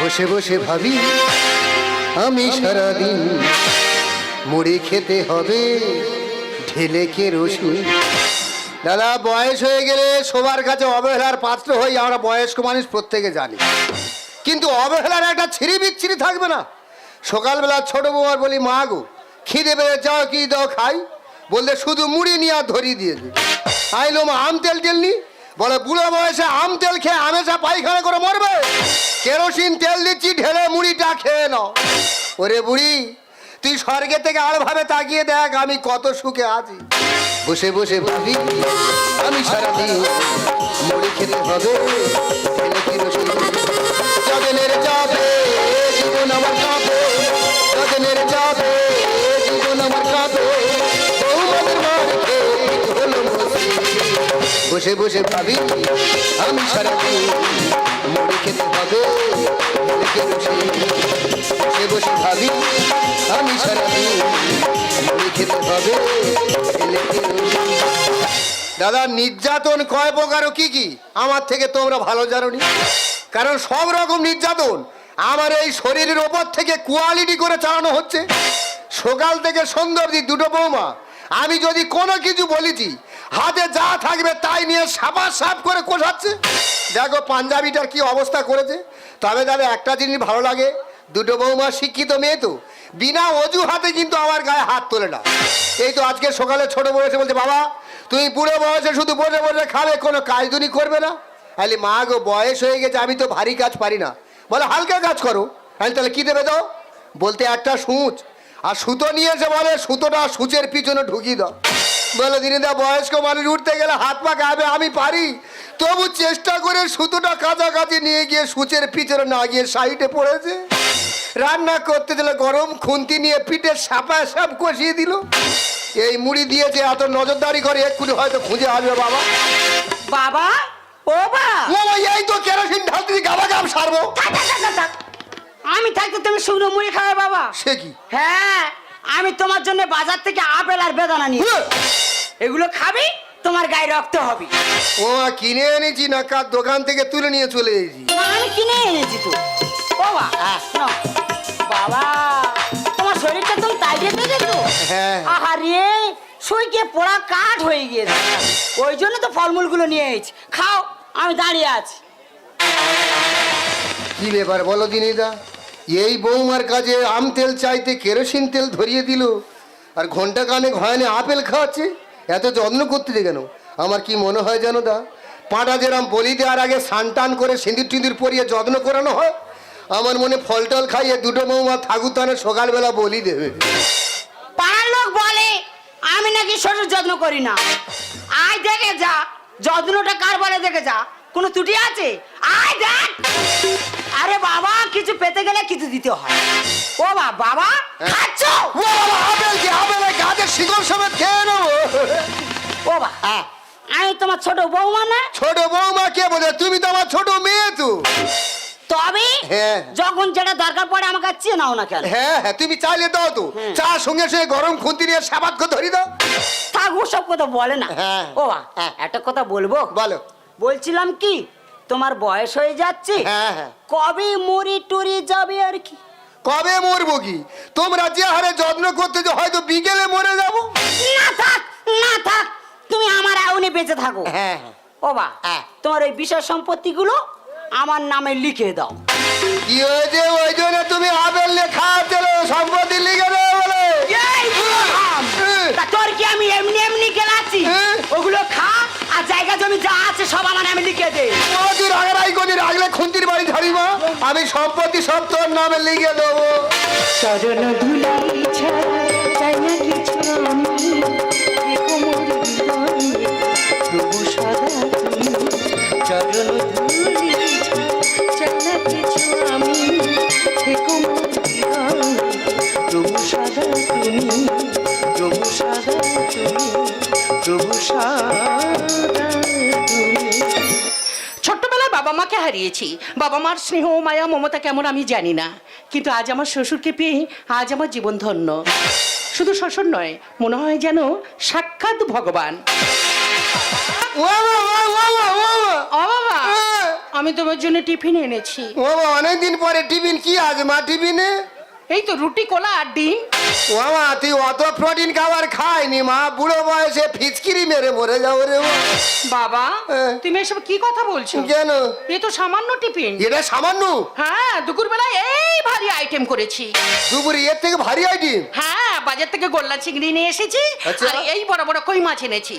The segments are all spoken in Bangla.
বসে বসে ভাবি, আমি সারাদিন মুড়ি খেতে হবে, ঢেলে কে রসুন? দাদা, বয়স হয়ে গেলে সবার কাছে অবহেলার পাত্র হই, আমরা বয়স্ক মানুষ প্রত্যেকে জানি। কিন্তু অবহেলার একটা ছিঁড়ি বিচ্ছিরি থাকবে না। সকালবেলা ছোট বৌমার বলি, মা গো, খিদে পেয়ে যাও, কি দাও, খাই। বললে, শুধু মুড়ি নিয়ে ধরিয়ে দিয়েছে আইলো, মা, আম তেল তেল নি? বলে, বুড়ো বয়সে আম তেল খেয়ে আমেশা পায়খানা করে মরবে? কেরোসিন তেল দিচ্ছি, ঢেলে মুড়িটা খেয়ে নাও। ওরে বুড়ি, তুই স্বর্গে থেকে আর ভাবে তাকিয়ে দেখ আমি কত সুখে আছি। বসে বসে ভাবি, আমি সারাদিন মুড়ি খেতে হবে জীবন আমার কাঁপে জীবন আমার কাঁপে। বসে বসে ভাবি, আমি সারাদিন মুড়ি খেতে হবে মুড়ি কেরোসিন। বসে। বসে ভাবি, আমি সারাদিন মুড়ি খেতে হবে দাদা, নির্যাতন কয় প্রকার কি কি? আমার থেকে তোমরা ভালো জানো নি কারণ সব রকম নির্যাতন আমার এই শরীরের ওপর থেকে কোয়ালিটি করে চালানো হচ্ছে। সকাল থেকে সন্ধ্যা অবধি দুটো বৌমা। আমি যদি কোনো কিছু বলেছি হাতে যা থাকবে তাই নিয়ে সাপা সাপ করে কোষাচ্ছে। দেখো পাঞ্জাবিটার কি অবস্থা করেছে। তবে দাদা একটা জিনিস ভালো লাগে, দুটো বৌমা শিক্ষিত মেয়ে তো, বিনা অজুহাতে কিন্তু আমার গায়ে হাত তোলে না। এই তো আজকে সকালে ছোট বয়সে বলছে, বাবা, তুমি বুড়ো বয়সে শুধু বসে বসে খাবে, কোনো কাজ দুনি করবে না? আরে মা গো, বয়স হয়ে গেছে, আমি তো ভারী কাজ পারি না। বলে, হালকা কাজ করো। আমি তাহলে কী দেবে দাও? বলতে, একটা সূচ। আর সুতো নিয়ে এসে বলে, সুতোটা সূচের পিছনে ঢুকিয়ে দাও। বলে দিনিদা বয়স্ক মানুষ উঠতে গেলে হাত পা গাবে আমি পারি। তবু চেষ্টা করে সুতোটা কাছাকাছি নিয়ে গিয়ে সূচের পিছনে না গিয়ে সাইডে পড়েছে। রান্না করতে দিলে গরম খুন্তি নিয়ে পিঠে সাপা সাপ কষিয়ে দিল। এই মুড়ি দিয়েছে এত নজরদারি করে এক্ষুনি হয়তো খুঁজে আসবে বাবা। বাবা ও বা ও এই তো কেরোসিন ঢালতে গাবা গাব সারবো। আমি থাকতে তুমি শুকনো মুড়ি খাবে বাবা। সে কি? হ্যাঁ। আমি তোমার জন্য বাজার থেকে আপেল আর বেদানা নিয়ে এগুলো খাবি তোমার গায়ে রক্ত হবে। ও কিনে এনেছি না কার দোকান থেকে তুলে নিয়ে চলে এসেছি। আমি কিনে এনেছি তো। ও বা শোনো, বাবা তোমার শরীরটা তুমি তাইজে পেয়ে তো? হ্যাঁ। আহারে সইকে পোড়া কাঠ হয়ে গিয়েছে। ওই জন্য তো ফলমূলগুলো নিয়ে এসেছি। খাও আমি দাঁড়িয়ে আছি। কি ব্যাপার বলো দিনিদা? এই বৌমার কাজে আম তেল চাইতে কেরোসিন তেল ধরিয়ে দিল। আর ঘণ্টা কানে ঘয়নে আপেল খাওয়াচ্ছে। এত যত্ন করতে কেন? আমার কি মনে হয় জানো দা? পাটা যেরাম বলি দেওয়ার আগে সানটান করে সিঁদুর টিঁদুর পরিয়ে যত্ন করানো হয়, আমার মনে ফল টল খাইয়ে দুটো বৌমা ঠাকুর সকালবেলা বলি দেবে। লোক বলে, আমি নাকি শ্বশুর যত্ন করি না। আয় দেখে যা, যত্নটা কার বলে দেখে যা। কোনো ত্রুটি আছে? আয় দেখ! আরে বাবা কিছু পেতে গেলে কিছু দিতে হয়। ও বা বাবা খাচ্ছ? ও বাবা, আপেল কি আপেল গাছের শিকড় সমেত খেয়ে নেব। ও বা আমি তোমার ছোট বৌমা না? ছোট বৌমা কে বলে তুমি তো আমার ছোট মেয়ে তো। তবে হ্যাঁ। যখন যেটা দরকার পড়ে আমাকে চেয়ে নাও না কেন? হ্যাঁ হ্যাঁ তুমি চাইলে দাও তো। চা সঙ্গে সঙ্গে গরম খুন্তি নিয়ে সাবাত করে ধরি দাও। থাক সব কথা বলে না। হ্যাঁ। ও বা একটা কথা বলব? বলো। বলছিলাম কি তোমার বয়স হয়ে যাচ্ছে? হ্যাঁ হ্যাঁ। কবে মরি টরি যাবে আর কি? কবে মরবো কি? তোমরা যে হারে যত্ন করতে যে হয়তো বিকেলে মরে যাব। না থাক না থাক তুমি আমার আউনে বেঁচে থাকো। হ্যাঁ হ্যাঁ। ও বা। তোমার ওই বিষয় সম্পত্তিগুলো আমার নামে লিখে দাও। কি হয়েছে? ওই জন্য তুমি আপেল লেখা দিল সম্পত্তি লিখে দেবে বলে। তোর কি আমি এমনি এমনি গেলাচ্ছি। ওগুলো খা জমি যা আছে সব আমার নামে লিখে দে। তুই রাগারাই করি রাখলে খুন্তির বাড়ি ঝাড়িবা আমি সম্পত্তি সব তোর নামে লিখে দেবো। চরণ ধুলাই ছাড়া চাই না কিছু আমি এ কোমর প্রভু সদা তুমি। চরণ ধুলি ছাড়া চাই না কিছু আমি এ কোমর মাকে হারিয়েছি। বাবা মার স্নেহ মায়া মমতা কেমন আমি জানি না। কিন্তু আজ আমার শ্বশুরকে পেয়ে আজ আমার জীবন ধন্য। শুধু শ্বশুর নয় মনে হয় যেন সাক্ষাৎ ভগবান। ও বাবা, হ্যাঁ। আমি তোমার জন্য টিফিন এনেছি। ও অনেকদিন পরে টিফিন কি আজ মা টিফিনে? এই তো রুটি কলা আর ডিম। ও মা তুই অত প্রোটিন খাবার খাইনি মা বুড়ো বয়সে ফিচকিরি মেরে মরে যাও রে মা। বাবা হ্যাঁ। তুমি এসব কি কথা বলছো? কেন? এ তো সামান্য টিফিন। এটা সামান্য? হ্যাঁ দুপুর দুপুরবেলায় এই ভারী আইটেম করেছি। দুপুরে এর থেকে ভারী আইটেম হ্যাঁ বাজার থেকে গোল্লা চিংড়ি নিয়ে এসেছি আচ্ছা। আর এই বড় বড় কই মাছ এনেছি।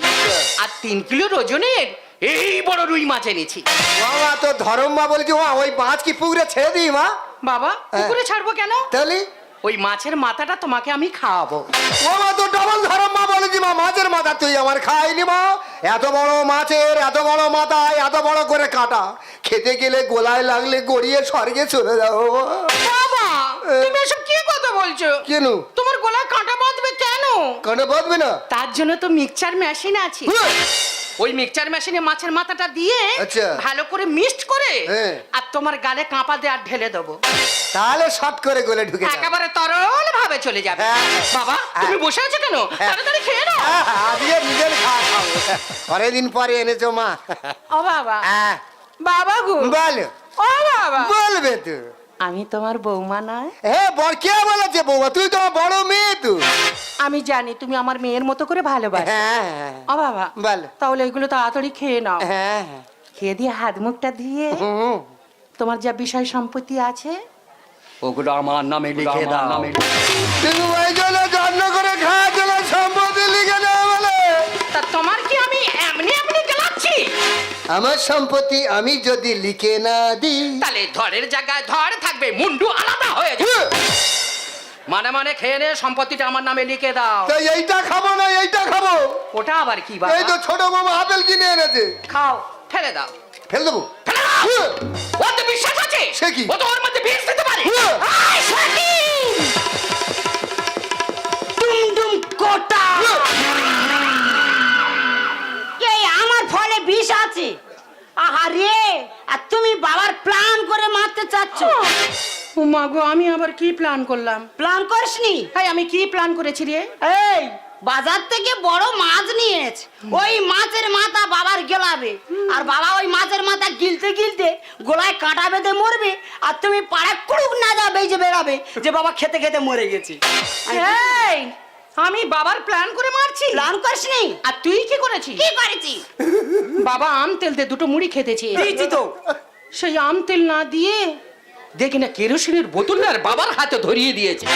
আর তিন কিলো ওজনের এই বড় রুই মাছ এনেছি। বাবা তো ধরম মা বলেছি মা ওই মাছ কি পুকুরে ছেড়ে দিই মা? বাবা হ্যাঁ। পুকুরে ছাড়বো কেন? তাহলে? ওই মাছের মাথাটা তোমাকে আমি খাওয়াবো। ও মা তো ডবল ধরম মা বলেছি মা মাছের মাথা তুই আমার খাইনি মা। এত বড় মাছের এত বড় মাথায় এত বড় করে কাটা। খেতে গেলে গোলায় লাগলে গড়িয়ে স্বর্গে চলে যাও বাবা। তুমি এসব কি কথা বলছো? কেন? তোমার গলায় কাঁটা বাঁধবে কেন? কেন বাঁধবে না। তার জন্য তো মিক্সচার মেশিন আছে। ওই মিক্সচার মেশিনে মাছের মাথাটা দিয়ে আচ্ছা। ভালো করে মিক্সড করে হ্যাঁ। আর তোমার গালে কাঁপা দিয়ে আর ঢেলে দেবো। তাহলে শর্ট করে গলে ঢুকে যাবে। একেবারে তরল ভাবে চলে যাবে। হ্যাঁ। বাবা তুমি বসে আছো কেন? হ্যাঁ। তাড়াতাড়ি খেয়ে নাও। হ্যাঁ, হ্যাঁ, আজকে নিজের খাওয়া খাব। অনেকদিন পরে এনেছো মা। ও বাবা। হ্যাঁ, বাবা গো। বলো। ও বাবা। বলবে তো। আমি তোমার বৌমা নয়। হ্যাঁ বড় কে বলেছে বৌমা? তুই তো আমার বড় মেয়ে তুই আমি জানি তুমি আমার মেয়ের মতো করে ভালোবাসো। হ্যাঁ হ্যাঁ, ও বাবা বল। তাহলে এগুলো তাড়াতাড়ি খেয়ে নাও। হ্যাঁ হ্যাঁ। খেয়ে দিয়ে হাত মুখটা দিয়ে হুম। তোমার যা বিষয় সম্পত্তি আছে ওগুলো আমার নামে লিখে দাও। নামে তুমি ওই জন্য যত্ন করে খাওয়ার জন্য সম্পত্তি লিখে দেওয়া বলে। তা তোমার আমার সম্পত্তি আমি যদি লিখে না দিই। তাহলে ধরের জায়গায় ধর থাকবে মুন্ডু আলাদা হয়ে যাবে। মানে মানে খেয়ে নে সম্পত্তিটা আমার নামে লিখে দাও। তো এইটা খাব না এইটা খাব। ওটা আবার কি বাবা? এই তো ছোট মামা আপেল কিনে এনেছে। খাও ফেলে দাও। ফেল দেবো। ফেলে দাও! হুঁ, ওর তো বিশ্বাস আছে? সে কি? ও তো ওর মধ্যে বিষ দিতে পারে। হুঁ। আয়, সখী! ফলে বিষ আছে। আহারে আর তুমি বাবার প্ল্যান করে মারতে চাচ্ছ। ও মা গো আমি আবার কি প্ল্যান করলাম? প্ল্যান করিসনি? ভাই আমি কি প্ল্যান করেছি রে? এই বাজার থেকে বড় মাছ নিয়ে এনেছে ওই মাছের মাথা বাবার গেলাবে। আর বাবা ওই মাছের মাথা গিলতে গিলতে গোলায় কাঁটা বেঁধে মরবে। আর তুমি পাড়া কুড়ুক না যাবে যে বেরাবে যে বাবা খেতে খেতে মরে গেছে। এই আমি বাবার প্ল্যান করে মারছি। প্ল্যান করিসনি আর তুই কি করেছিস? কি করেছি বাবা আম তেল দিয়ে দুটো মুড়ি খেতেছি। দিয়েছি তো। সেই আম তেল না দিয়ে দেখি না কেরোসিনের বোতল আর বাবার হাতে ধরিয়ে দিয়েছে।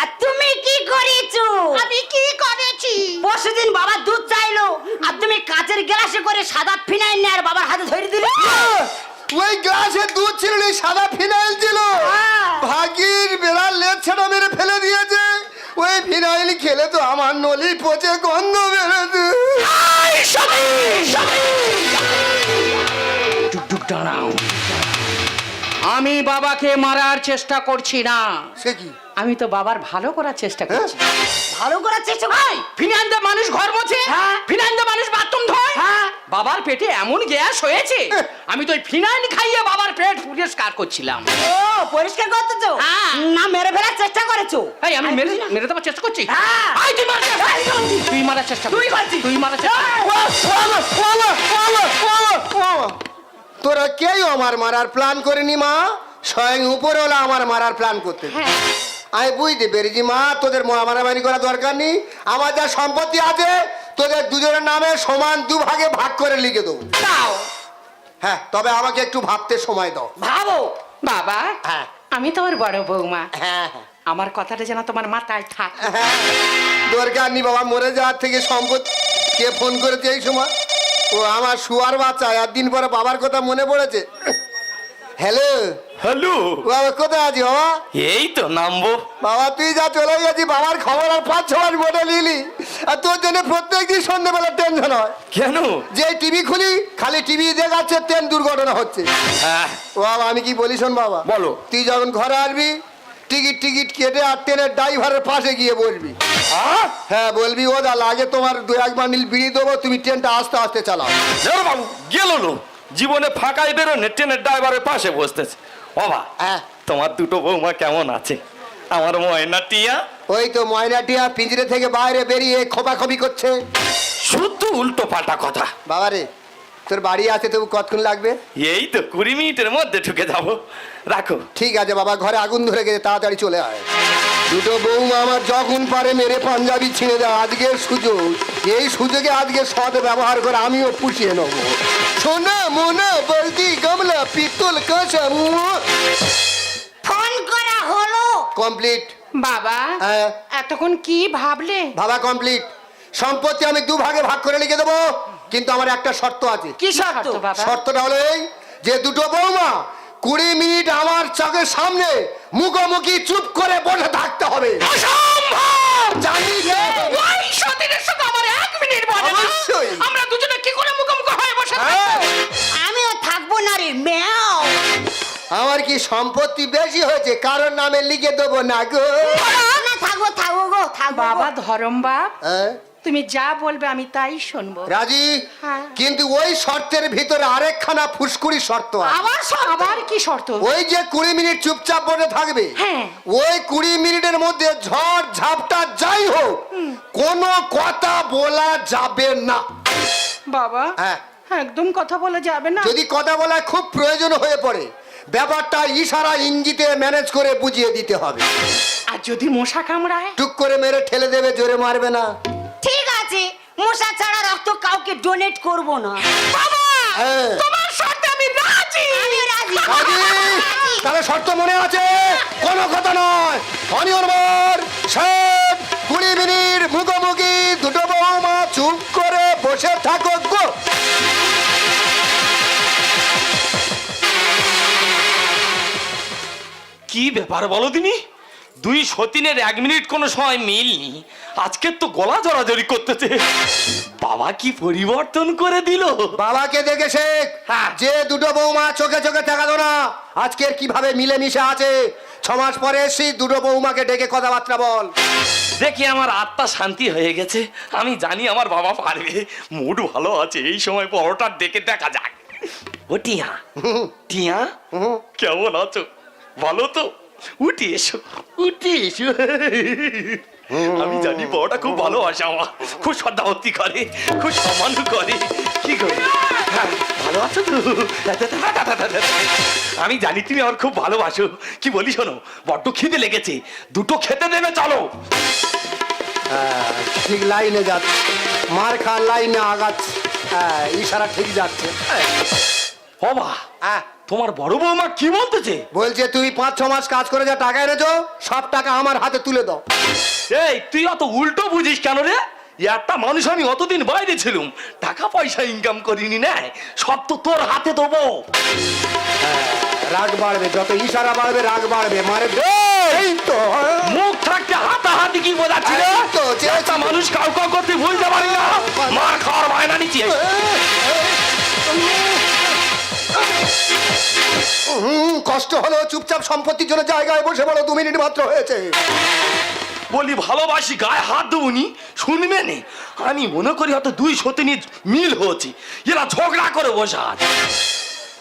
আর তুমি কি করেছ? আমি কি করেছি? পরশুদিন বাবা দুধ চাইলো আর তুমি কাঁচের গ্লাসে করে সাদা ফিনাইল নিয়ে আর বাবার হাতে ধরিয়ে দিলে। ওই গ্লাসে দুধ ছিল না, সাদা ফিনাইল ছিল হ্যাঁ। ভাগির বেড়ার লেজ ছেড়া মেরে ফেলে দিয়েছে। ওই ফিনাইল খেলে তো আমার নলি পচে গন্ধ বেরোতে টুকটুক দাঁড়াও। আমি বাবাকে মারার চেষ্টা করছি না। সে কি? আমি তো বাবার ভালো করার চেষ্টা করছি। ভালো করার চেষ্টা ভাই ফিনাইল দিয়ে মানুষ ঘর মোছে? হ্যাঁ। ফিনাইল মানুষ বাথরুম ধোয়? হ্যাঁ। বাবার পেটে এমন গ্যাস হয়েছে আমি তো ওই ফিনাইল খাইয়ে বাবার পেট পরিষ্কার করছিলাম। ও পরিষ্কার করতেছো? হ্যাঁ। না মেরে ফেলার চেষ্টা করেছ। এই আমি মেরে মেরে দেওয়ার চেষ্টা করছি? হ্যাঁ। এই, তুই চেষ্টা তুই মারার চেষ্টা তুই করছিস। তুই মারার চেষ্টা তোরা কেউ আমার মারার প্ল্যান করেনি মা? স্বয়ং উপরওয়ালা আমার মারার প্ল্যান করতে। হ্যাঁ। আমি বুঝতে পেরেছি মা তোদের মারামারি করা দরকার নেই। আমার যা সম্পত্তি আছে তোদের দুজনের নামে সমান দু ভাগে ভাগ করে লিখে দেবো। হ্যাঁ তবে আমাকে একটু ভাবতে সময় দাও। ভাবো। বাবা হ্যাঁ। আমি তোমার বড় বৌমা হ্যাঁ হ্যাঁ। আমার কথাটা যেন তোমার মাথায় থাক। হ্যাঁ দরকার নেই বাবা মরে যাওয়ার থেকে সম্পত্তি কে ফোন করেছে এই সময়? ও আমার শুয়ার বাচ্চা একদিন পরে বাবার কথা মনে পড়েছে। হ্যালো। হ্যালো। বাবা কোথায় আছি বাবা? এই তো নামবো। বাবা তুই যা চলে গেছি বাবার খবর আর পাঁচ ছ মাস মোটে নিলি। আর তোর জন্য প্রত্যেক দিন সন্ধ্যেবেলা টেনশন হয়। কেন? যে টিভি খুলি খালি টিভি দেখাচ্ছে ট্রেন দুর্ঘটনা হচ্ছে। হ্যাঁ। ও বাবা আমি কি বলি শোন বাবা। বলো। তুই যখন ঘরে আসবি টিকিট টিকিট কেটে আর ট্রেনের ড্রাইভারের পাশে গিয়ে বলবি আহ? হ্যাঁ বলবি ও দা লাগে তোমার দু এক বান্ডিল বিড়ি দেবো তুমি ট্রেনটা আস্তে আস্তে চালাও। বাবু গেল জীবনে ফাঁকাই বেরোনে ট্রেনের ড্রাইভারের পাশে বসতেছে। বাবা হ্যাঁ। তোমার দুটো বৌমা কেমন আছে? আমার ময়না টিয়া। ওই তো ময়না টিয়া পিঞ্জরে থেকে বাইরে বেরিয়ে খোপাখবি করছে। শুধু উল্টো পাল্টা কথা। বাবারে তোর বাড়ি আছে তবু কতক্ষণ লাগবে? এই তো কুড়ি মিনিটের মধ্যে ঢুকে যাব। রাখো। ঠিক আছে বাবা ঘরে আগুন ধরে গেছে তাড়াতাড়ি চলে আয়। দুটো বৌমা আমার যখন পারে মেরে পাঞ্জাবি ছিঁড়ে দেয় আজকের সুযোগ। এই সুযোগে আজকে সদ ব্যবহার করে আমিও পুষিয়ে নেব। সোনা মোনা বলদি গামলা পিতল কাঁচা ফোন করা হলো। কমপ্লিট। বাবা হ্যাঁ। এতক্ষণ কি ভাবলে? ভাবা কমপ্লিট। সম্পত্তি আমি দু ভাগে ভাগ করে লিখে দেবো কিন্তু আমার একটা শর্ত আছে। কি শর্ত? শর্তটা হলো এই যে দুটো বৌমা কুড়ি মিনিট আমার চোখের সামনে মুখোমুখি চুপ করে বসে থাকতে হবে। জানি ওই সতীনের সাথে আমার এক মিনিট বলে না। অবশ্যই। আমরা দুজনে কি করে মুখোমুখি হয়ে বসে থাকব? হ্যাঁ, আমিও থাকব না রে ম্যাও। আমার কি সম্পত্তি বেশি হয়েছে? কারোর নামে লিখে দেবো না গো। না থাকব থাকব গো থাকব বাবা। ধরম বাপ। হ্যাঁ, তুমি যা বলবে আমি তাই শুনব। রাজি? হ্যাঁ। কিন্তু ওই শর্তের ভিতরে আরেকখানা ফুসকুড়ি শর্ত আছে। আবার শর্ত? আবার কি শর্ত? ওই যে কুড়ি মিনিট চুপচাপ বসে থাকবে হ্যাঁ। ওই কুড়ি মিনিটের মধ্যে ঝড় ঝাপটা যাই হোক কোনো কথা বলা যাবে না। বাবা হ্যাঁ। একদম কথা বলা যাবে না। যদি কথা বলা খুব প্রয়োজন হয়ে পড়ে ব্যাপারটা ইশারা ইঙ্গিতে ম্যানেজ করে বুঝিয়ে দিতে হবে। আর যদি মশা কামড়ায়? টুক করে মেরে ঠেলে দেবে জোরে মারবে না। ঠিক আছে মশা ছাড়া রক্ত কাউকে ডোনেট করব না। বাবা হ্যাঁ। তোমার শর্তে আমি রাজি। আমি রাজি। রাজি। তাহলে শর্ত মনে আছে? কোনো কথা নয়। অনিয়ন বর শেষ কুড়ি মিনিট মুখোমুখি দুটো বৌমা চুপ করে বসে থাকো গো। কি ব্যাপার বলো তুমি দুই সতীনের এক মিনিট কোনো সময় মিলনি। আজকে তো গলা জড়াজড়ি করতেছে। বাবা কি পরিবর্তন করে দিল? বাবাকে দেখে শেখ। হ্যাঁ। যে দুটো বৌমা চোখে চোখে দেখাতো না আজকের কীভাবে মিলেমিশে আছে? ছ মাস পরে এসি দুটো বৌমাকে ডেকে কথাবার্তা বল। দেখি আমার আত্মা শান্তি হয়ে গেছে। আমি জানি আমার বাবা পারবে। মুড ভালো আছে এই সময় পরোটা ডেকে দেখা যাক। ও টিয়া। টিয়া। কেমন আছো? ভালো তো? উঠি এসো। উঠি এসো। আমি জানি বড়টা খুব ভালোবাসে আমার। খুব শ্রদ্ধা ভক্তি করে খুব সম্মান করে। কি করে হ্যাঁ, ভালো আছো তো? আমি জানি তুমি আমার খুব ভালোবাসো। কি বলি শোনো বড্ড খিদে লেগেছে। দুটো খেতে দেবে চলো। হ্যাঁ, ঠিক লাইনে যাচ্ছে। মার খাওয়ার লাইনে আগাচ্ছে। হ্যাঁ, ইশারা ঠিক যাচ্ছে। ও বাবা হ্যাঁ, তোমার বড় বৌমা কি বলতেছে? বলছে তুই পাঁচ ছ মাস কাজ করে যা টাকা এনেছো সব টাকা আমার হাতে তুলে দাও। এই তুই অত উল্টো বুঝিস কেন রে? একটা মানুষ আমি অতদিন বাইরে ছিলাম টাকা পয়সা ইনকাম করিনি না সব তো তোর হাতে দেবো। রাগ বাড়বে যত ইশারা বাড়বে রাগ বাড়বে মারে এই তো মুখ থাকতে হাতাহাতি কি বোঝাচ্ছি রে? এই তো, চেয়েছি। একটা মানুষ কাউ কাউ করতে ভুলতে পারি না। মার খাওয়ার বায়না নিচ্ছে হুম, কষ্ট হলো চুপচাপ সম্পত্তির জন্য জায়গায় বসে বলো দু মিনিট মাত্র হয়েছে। বলি ভালোবাসি গায়ে হাত দেবনি শুনবে নে? আমি মনে করি হয়তো দুই সতিনী মিল হয়েছে। এরা ঝগড়া করে বসে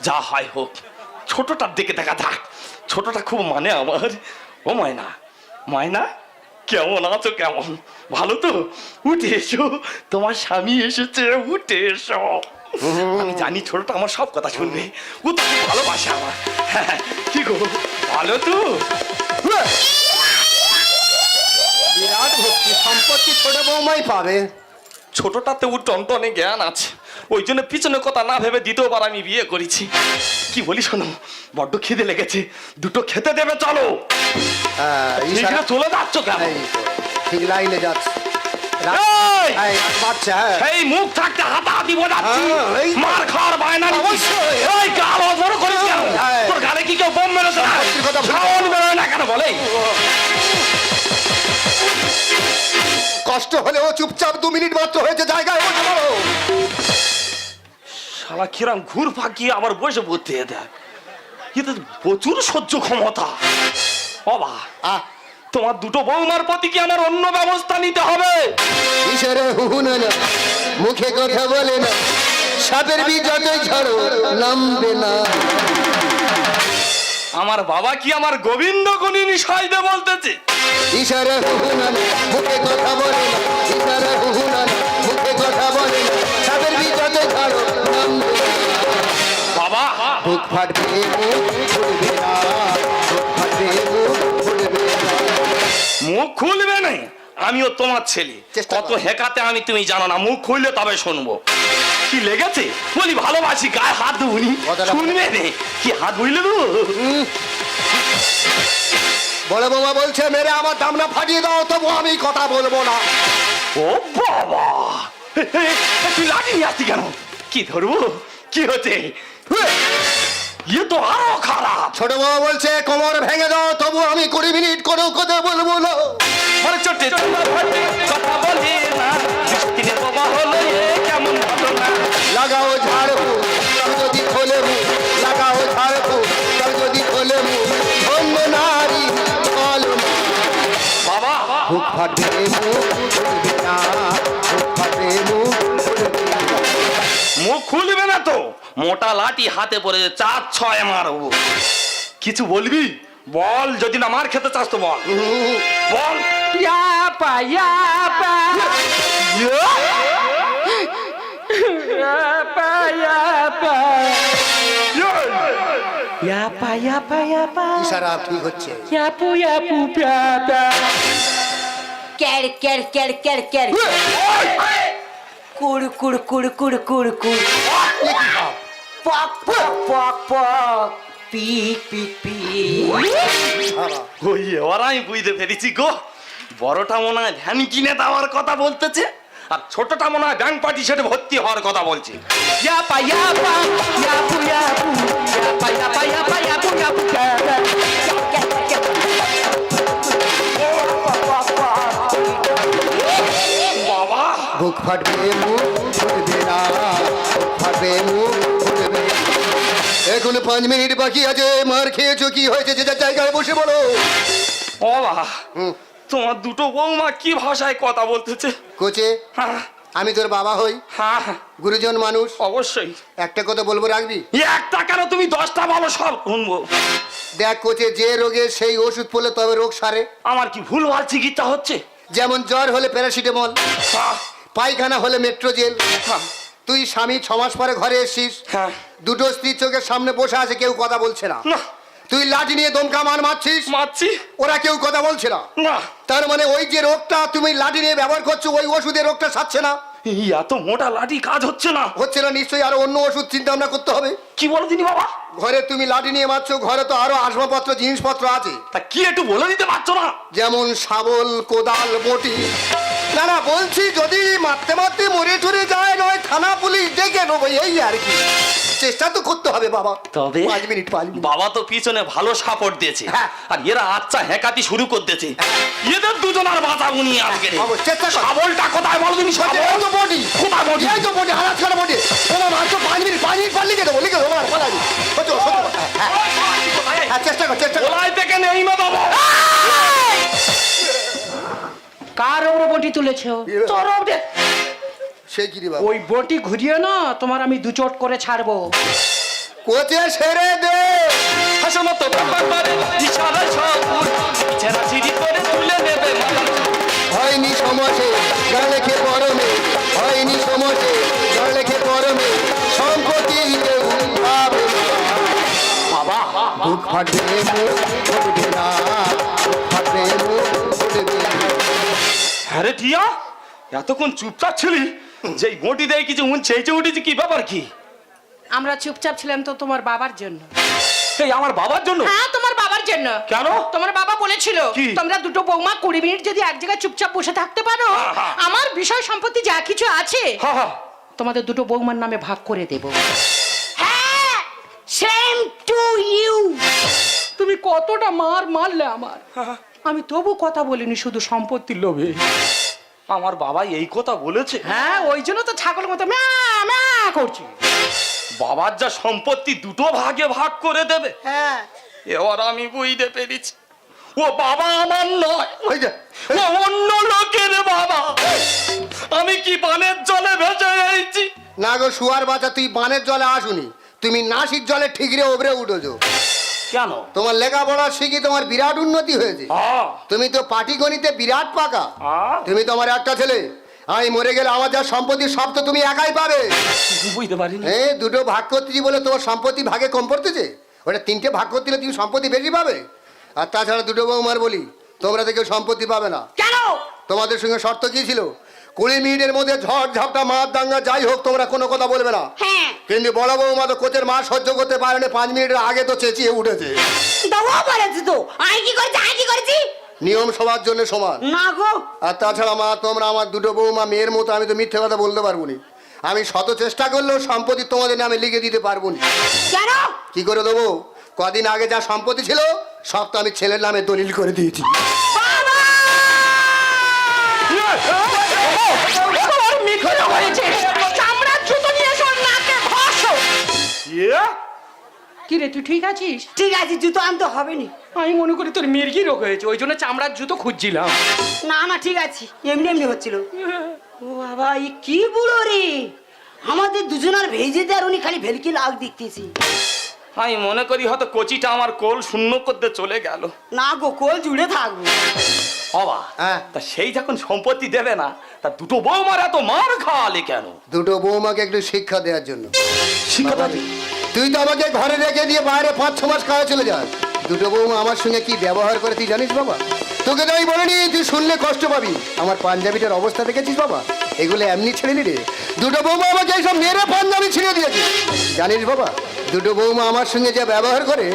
যা হয় হোক ছোটটার দিকে দেখা থাক। ছোটটা খুব মানে আমার। ও ময়না ময়না কেমন আছো কেমন? ভালো তো? উঠে এসো। তোমার স্বামী এসেছে উঠে এসো। আমি জানি ছোটটা আমার সব কথা শুনবে। ও তো ভালোবাসে আমার। কি গো ভালো তো? বিরাট ভক্তি সম্পত্তি ছোট বৌমাই পাবে। ছোটটাতে ওর টনটনে জ্ঞান আছে। ওই জন্য পিছনে কথা না ভেবে দ্বিতীয়বার আমি বিয়ে করেছি। কি বলি শোনো বড্ড খিদে লেগেছে। দুটো খেতে দেবে চলো। হ্যাঁ, চলে যাচ্ছ কেন? ঠিক লাইনে যাচ্ছে। বাচ্চা হ্যাঁ। সেই মুখ থাকতে হাতাহাতি বোঝাচ্ছি হ্যাঁ, এই তো। মার খাওয়ার বায়না অবশ্যই। গাল করিস কেন? হ্যাঁ। তোর গালে কি কেউ বোম মেরেছে? না বেরোয় কেন বলে? কষ্ট হলেও চুপচাপ দু মিনিট মাত্র হয়েছে জায়গায় শালা কিরাম ঘুর ফাঁকিয়ে আবার বসে পড়তে দেয় এতে প্রচুর সহ্য ক্ষমতা। বাবা। আহ, তোমার দুটো বৌমার প্রতি কি আমার অন্য ব্যবস্থা নিতে হবে? ইশারে হুহুনা না মুখে কথা বলে না সাপের বি যতই ঝড়ো নামবে না। আমার বাবা কি আমার গোবিন্দ গুণিনী সাইদে বলতেছে? ইশারে হুহুনা না মুখে কথা বলে না ইশারে হুহুনা না মুখে কথা বলে না সাপের ভিতরে ঝাড়ো নামবে। বাবা বুক ফাটবে মুখ খুলবে না আমিও তোমার ছেলে। কত হেকাতে আমি তুমি জানো না মুখ খুললে তবে শুনব। কি লেগেছে? বলি ভালোবাসি গায়ে হাত দেবুনি শুনবে নে। কি হাত বুঝলে দেবো বড় বাবা বলছে মেরে আমার দামনা ফাটিয়ে দাও তবু আমি কথা বলব না। ও বাবা! তুই লাঠি নিয়ে আসছি কেন? কি ধরবো? কি হচ্ছে? ইয়ে তো আরও খারাপ ছোট বাবা বলছে কোমর ভেঙে দাও তবু আমি কুড়ি মিনিট কোনো কথা বলব না আরে চটে কথা বলি না দিনের বাবা হলো এ কেমন ঘটনা লাগাও ঝাড় যদি খোলে মুখ লাগাও ঝাড় ফুল যদি খোলে মুখ ধন্য নারী বল বাবা না না। মুখ খুলবে না তো মোটা লাঠি হাতে পড়ে চার ছয় মারবো। কিছু বলবি? বল যদি না মার খেতে চাস তো বল। বল। ইয়াপা ইয়াপা ইয়াপা ইয়াপা ইয়াপা ইয়াপা ইয়াপা ইশারা ঠিক হচ্ছে। ইয়াপু ইয়াপু প্যাপা ক্যার ক্যার ক্যার ক্যার ক্যার কুড় কুড় কুড়। কুড় কুড় কুড় পক পক পক পক পিক পিক পিক। ওই এবার আমি বুঝতে পেরেছি গো। বড়টা মনে হয় ভ্যান কিনে দেওয়ার কথা বলতেছে আর ছোটটা মনে হয় ব্যাংক পার্টি সেটা ভর্তি হওয়ার কথা বলছে। ইয়াপা ইয়াপা ইয়াপু ইয়াপু ইয়াপা ইয়াপা ইয়াপা ইয়াপু ইয়াপু বাবা। বুক ফাটবে মুখ ফুটবে না। এখন পাঁচ মিনিট বাকি আছে। মার খেয়েছো কি হয়েছে যে যার জায়গায় বসে বলো। ও বাবা তোমার দুটো বৌমা কি ভাষায় কথা বলতেছে? কোচে হ্যাঁ। আমি তোর বাবা হই। হ্যাঁ হ্যাঁ, গুরুজন মানুষ। অবশ্যই। একটা কথা বলব রাখবি? একটা কেন? তুমি দশটা বলো সব শুনব। দেখ কোচে যে রোগে সেই ওষুধ পড়লে তবে রোগ সারে। আমার কি ভুল ভালো চিকিৎসা হচ্ছে? যেমন জ্বর হলে প্যারাসিটামল হ্যাঁ, পায়খানা হলে মেট্রোজেল তুই স্বামী ছ মাস পরে ঘরে এসছিস। হ্যাঁ। দুটো স্ত্রী চোখের সামনে বসে আছে কেউ কথা বলছে না। না। তুই লাঠি নিয়ে দমকা মার মারছিস? মারছি। ওরা কেউ কথা বলছে না। না। তার মানে ওই যে রোগটা তুমি লাঠি নিয়ে ব্যবহার করছ ওই ওষুধের রোগটা সারছে না? এত মোটা লাঠি কাজ হচ্ছে না। হচ্ছে না নিশ্চয়ই আরও অন্য ওষুধ চিন্তা ভাবনা করতে হবে। কি বলো তিনি বাবা? ঘরে তুমি লাঠি নিয়ে মারছো ঘরে তো আরও আসবাবপত্র জিনিসপত্র আছে। তা কি একটু বলে দিতে পারছ না? যেমন শাবল কোদাল বটি। না না বলছি যদি মারতে মারতে মরে টরে যায় নয় থানা পুলিশ ডেকে নেব এই আর কি। চেষ্টা তো করতে হবে বাবা। তবে পাঁচ মিনিট পাঁচ মিনিট। বাবা তো পিছনে ভালো সাপোর্ট দিয়েছে। হ্যাঁ। আর এরা আচ্ছা হেকাতি শুরু করতেছে এদের দুজন আর বাঁচাবো নি আজকে চেষ্টা কর। শাবলটা কোথায় বলো তুমি এই তো কোথায়? এই তো হারাত মাত্র পাঁচ মিনিট পাঁচ মিনিট পর লিখে দেবো লিখে দেবো আমার পালা সত্যি সত্যি হ্যাঁ হ্যাঁ চেষ্টা কর চেষ্টা কর। থেকে নেই মা বাবা। কার ওপরে বটি তুলেছো? তোর ওপরে সে কি রে বাবা? ওই বটি ঘুরিয়ে না তোমার আমি দু চোট করে ছাড়বো। কোচে সেরে দে। করে ইশারা সব ছেঁড়া ছিড়ি করে তুলে নেবে হয়নি সমাজে গা লেখে পরমে। হয়নি সমাজে বাবা বুক ফাটবে মুখ ফুটবে না বুক ফাটবে মুখ ফুটবে আরে টিয়া এতক্ষণ চুপচাপ ছিলি যেই বটি দেয় কিছু মন চেয়েছে উঠেছে কি ব্যাপার কি? আমরা চুপচাপ ছিলাম তো তোমার বাবার জন্য। এই আমার বাবার জন্য? হ্যাঁ তোমার বাবার জন্য। কেন? তোমার বাবা বলেছিল তোমরা দুটো বৌমা কুড়ি মিনিট যদি এক জায়গায় চুপচাপ বসে থাকতে পারো আমার বিষয় সম্পত্তি যা কিছু আছে হ্যাঁ হ্যাঁ। তোমাদের দুটো বৌমার নামে ভাগ করে দেব। হ্যাঁ সেম টু ইউ তুমি কতটা মার মারলে আমার? আমি তবু কথা বলিনি শুধু সম্পত্তির লোভে। আমার বাবা এই কথা বলেছে। হ্যাঁ ওই জন্য তো ছাগল মতো ম্যা ম্যা করছি। বাবার যা সম্পত্তি দুটো ভাগে ভাগ করে দেবে। হ্যাঁ। এবার আমি বুঝতে পেরেছি। ও বাবা আমার নয় ওই যে ও অন্য লোকের বাবা। আমি কি বানের জলে ভেসে যাইছি না গো শুয়ার বাচ্চা তুই বানের জলে আসুনি। তুমি নাসির জলে ঠিকরে ওবরে উঠেছো। কেন? তোমার লেখাপড়া শিখি তোমার বিরাট উন্নতি হয়েছে। তুমি তো পাটিগণিতে বিরাট পাকা। তুমি তোমার একটা ছেলে। আমি মরে গেলে আমার যা সম্পত্তি সব তো তুমি একাই পাবে। বুঝতে পারিনি। এই দুটো ভাগ করতেছি বলে তোমার সম্পত্তি ভাগে কম পড়তেছে? ওটা তিনটে ভাগ করতে তুমি সম্পত্তি বেশি পাবে? আর তাছাড়া দুটো বৌমার বলি তোমরা তো কেউ সম্পত্তি পাবে না। কেন? তোমাদের সঙ্গে শর্ত কি ছিল? কুড়ি মিনিটের মধ্যে ঝড় ঝাপটা মার দাঙ্গা যাই হোক তোমরা কোনো কথা বলবে না। হ্যাঁ। কিন্তু বড় বৌমা তো কোচের মা সহ্য করতে পারে না পাঁচ মিনিটের আগে তো চেঁচিয়ে উঠেছে। তো আমি কি করেছি আমি কি করেছি? নিয়ম সবার জন্য সমান। না গো। আর তাছাড়া মা তোমরা আমার দুটো বৌমা মেয়ের মতো আমি তো মিথ্যে কথা বলতে পারব না। আমি শত চেষ্টা করলেও সম্পত্তি তোমাদের নামে লিখে দিতে পারব না। কেন? কি করে দেবো? কদিন আগে যা সম্পত্তি ছিল সব তো আমি ছেলের নামে দলিল করে দিয়েছি। হয়েছে? চামড়ার জুতো নিয়ে এসো নাকে ঘষো। কি রে তুই ঠিক আছিস? ঠিক আছে জুতো আনতে হবে নি আমি মনে করি তোর মির্গি রোগ হয়েছে ওই জন্য চামড়ার জুতো খুঁজছিলাম। না না ঠিক আছে। এমনি এমনি হচ্ছিল। ও বাবা এ কি বুড়ো রে? আমাদের দুজনের ভেজে দেয় আর উনি খালি ভেলকি লাগ দেখতেছি। আমি মনে করি হয়তো কচিটা আমার কোল শূন্য করতে চলে গেল। না গো কোল জুড়ে থাকব। বাবা হ্যাঁ। তা সেই যখন সম্পত্তি দেবে না তা দুটো বৌমার এত মার খাওয়ালে কেন? দুটো বৌমাকে একটু শিক্ষা দেওয়ার জন্য। শিক্ষা তুই তো আমাকে ঘরে রেখে দিয়ে বাইরে পাঁচ ছ মাস খাওয়া চলে যাস। দুটো বৌমা আমার সঙ্গে কি ব্যবহার করে তুই জানিস বাবা? তোকে তো আমি বলিনি তুই শুনলে কষ্ট পাবি। আমার পাঞ্জাবিটার অবস্থা দেখেছিস বাবা? এগুলো এমনি ছেড়ে নি রে দুটো বৌমা আমাকে এইসব মেরে পাঞ্জাবি ছিঁড়ে দিয়েছে। জানিস বাবা দুটো বৌমা আমার সঙ্গে যা ব্যবহার করে,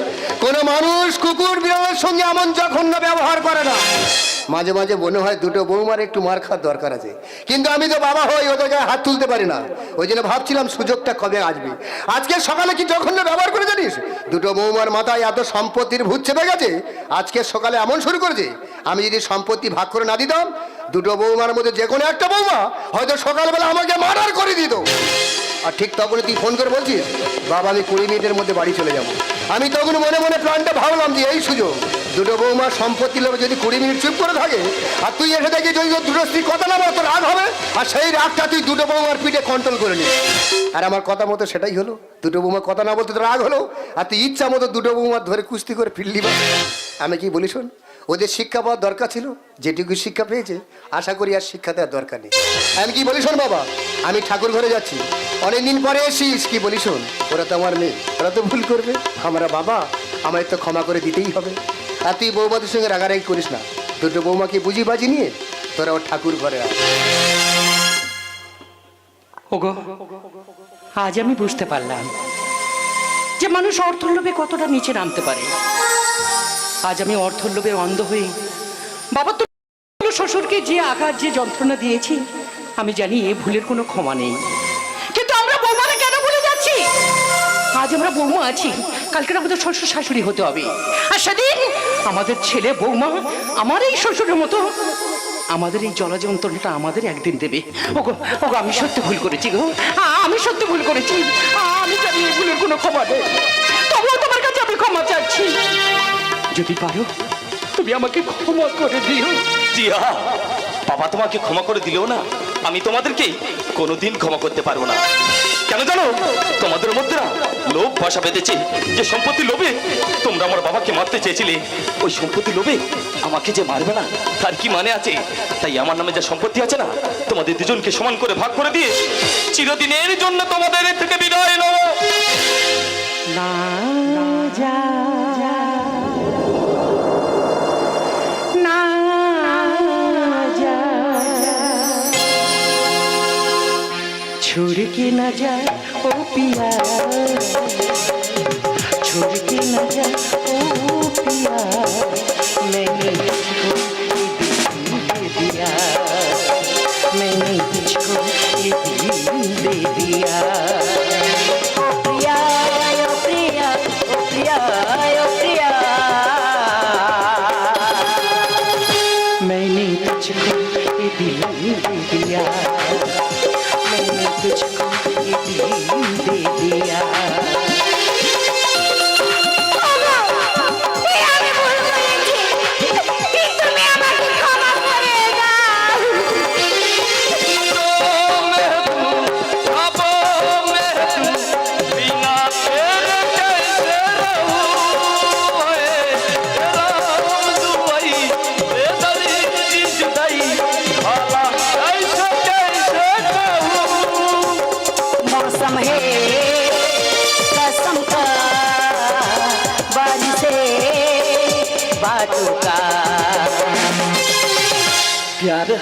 কোনো মানুষ কুকুর বিড়ালের সঙ্গে এমন জঘন্য ব্যবহার করে না। মাঝে মাঝে মনে হয় দুটো বৌমার একটু মার খাওয়ার দরকার আছে। কিন্তু আমি তো বাবা হই, ওদের গায়ে হাত তুলতে পারি না। ওই জন্য ভাবছিলাম সুযোগটা কবে আসবে। আজকে সকালে কি জঘন্য ব্যবহার করে জানিস? দুটো বৌমার মাথায় এত সম্পত্তির ভূত চেপে গেছে, আজকে সকালে এমন শুরু করেছে। আমি যদি সম্পত্তি ভাগ করে না দিতাম, দুটো বৌমার মধ্যে যে কোনো একটা বৌমা হয়তো সকালবেলা আমাকে মার্ডার করে দিত। আর ঠিক তখন তুই ফোন করে বলছিস, বাবা, আমি কুড়ি মিনিটের মধ্যে বাড়ি চলে যাব। আমি তখন মনে মনে প্ল্যানটা ভাবলাম যে, এই সুযোগ, দুটো বৌমার সম্পত্তি লোক যদি কুড়ি মিনিট চুপ করে থাকে, আর তুই এসে দেখি যদি দুটো স্ত্রী কথা না বলে তোর রাগ হবে, আর সেই রাগটা তুই দুটো বৌমার পিঠে কন্ট্রোল করে নিস। আর আমার কথা মতো সেটাই হলো। দুটো বৌমা কথা না বলতে তোর রাগ হলো, আর তুই ইচ্ছা মতো দুটো বৌমার ধরে কুস্তি করে ফিরলি আমি কি বলি শোন ওদের শিক্ষা পাওয়ার দরকার ছিল, যেটুকু শিক্ষা পেয়েছে, আশা করি আর শিক্ষা দেওয়ার দরকার নেই। আমি কি বলি শোন বাবা, আমি ঠাকুর ঘরে যাচ্ছি। অনেকদিন পরে এসিস কি বলি শোন? ওরা তো আমার মেয়ে, ওরা তো ভুল করবে। আমরা বাবা, আমায় তো ক্ষমা করে দিতেই হবে। আর তুই বৌমাদের সঙ্গে রাগারাগি করিস না। দুটো বৌমাকে বুঝি বাজি নিয়ে তোরা ওর ঠাকুর ঘরে ওগো, আজ আমি বুঝতে পারলাম যে মানুষ অর্থর লোভে কতটা নিচে নামতে পারে। আজ আমি অর্থর লোভে অন্ধ হয়ে বাবা তো শ্বশুরকে যে আঘাত, যে যন্ত্রণা দিয়েছি, আমি জানি এ ভুলের কোনো ক্ষমা নেই। কিন্তু আমরা বৌমারা কেন ভুলে যাচ্ছি? আজ আমরা বৌমা আছি কালকে আমাদের শ্বশুর শাশুড়ি হতে হবে। আর সেদিন আমাদের ছেলে বৌমা আমার এই শ্বশুরের মতো, আমাদের এই জলযন্ত্রণাটা আমাদের একদিন দেবে। ওগো ওগো, আমি সত্যি ভুল করেছি গো। আমি সত্যি ভুল করেছি। আমি জানি এই ভুলের কোনো ক্ষমা নেই। তবুও তোমার কাছে আমি ক্ষমা চাচ্ছি যদি পারো তুমি আমাকে ক্ষমা করে দিও। টিয়া বাবা তোমাকে ক্ষমা করে দিলেও না আমি তোমাদেরকে কোনোদিন ক্ষমা করতে পারব না। কেন জানো? তোমাদের মধ্যে না লোভ ভাষা বেঁধেছে। যে সম্পত্তি লোভে তোমরা আমার বাবাকে মারতে চেয়েছিলে ওই সম্পত্তি লোভে আমাকে যে মারবে না তার কি মানে আছে? তাই আমার নামে যে সম্পত্তি আছে না তোমাদের দুজনকে সমান করে ভাগ করে দিয়ে চিরদিনের জন্য তোমাদের থেকে বিদায় নেব। না যা না সুর কেনা যায় ও পিয়া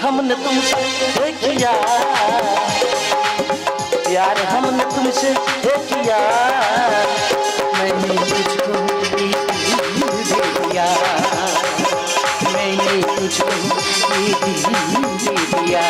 हमने तुमसे किया प्यार हमने तुमसे किया मैंने तुझको दिया। मैंने तुझको दे दिया